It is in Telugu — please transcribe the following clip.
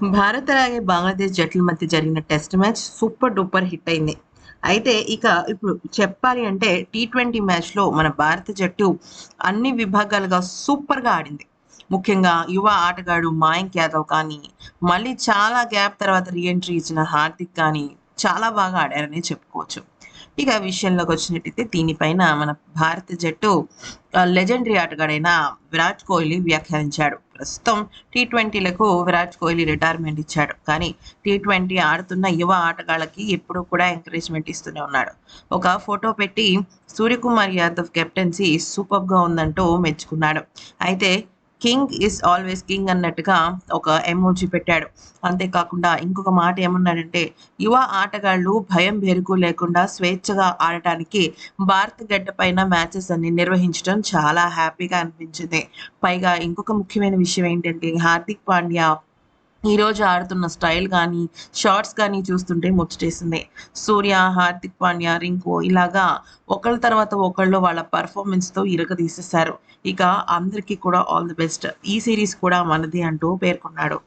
భారత్ అలాగే బంగ్లాదేశ్ జట్ల మధ్య జరిగిన test match super duper hit అయింది. అయితే ఇక ఇప్పుడు చెప్పాలి అంటే టీ ట్వంటీ మ్యాచ్లో మన భారత జట్టు అన్ని విభాగాలుగా సూపర్గా ఆడింది. ముఖ్యంగా యువ ఆటగాడు మాయంక్ యాదవ్ కానీ మళ్ళీ చాలా గ్యాప్ తర్వాత రీఎంట్రీ ఇచ్చిన హార్దిక్ కానీ చాలా బాగా ఆడారని చెప్పుకోవచ్చు. ఇక విషయంలోకి వచ్చినట్టయితే దీనిపైన మన భారత జట్టు లెజెండరీ ఆటగాడైన విరాట్ కోహ్లీ వ్యాఖ్యానించాడు. ప్రస్తుతం టీ ట్వంటీలకు విరాట్ కోహ్లీ రిటైర్మెంట్ ఇచ్చాడు. కానీ టీ ట్వంటీ ఆడుతున్న యువ ఆటగాళ్ళకి ఎప్పుడూ కూడా ఎంకరేజ్మెంట్ ఇస్తూనే ఉన్నాడు. ఒక ఫోటో పెట్టి సూర్యకుమార్ యాదవ్ కెప్టెన్సీ సూపర్గా ఉందంటూ మెచ్చుకున్నాడు. అయితే కింగ్ ఇస్ ఆల్వేస్ కింగ్ అన్నట్టుగా ఒక ఎమోజీ పెట్టాడు. అంతేకాకుండా ఇంకొక మాట ఏమన్నాడంటే యువ ఆటగాళ్ళు భయం బెరుకు లేకుండా స్వేచ్ఛగా ఆడటానికి భారత గడ్డ పైన మ్యాచెస్ అన్ని నిర్వహించడం చాలా హ్యాపీగా అనిపించింది. పైగా ఇంకొక ముఖ్యమైన విషయం ఏంటంటే హార్దిక్ పాండ్యా ఈ రోజు ఆడుతున్న స్టైల్ కానీ షార్ట్స్ కానీ చూస్తుంటే ముచ్చటేసింది. సూర్య హార్దిక్ పాండ్యా రింకు ఇలాగా ఒకళ్ళ తర్వాత ఒకళ్ళు వాళ్ళ పర్ఫార్మెన్స్తో ఇరగ తీసేశారు ఇక అందరికీ కూడా ఆల్ ది బెస్ట్ ఈ సిరీస్ కూడా మనది అంటూ పేర్కొన్నాడు.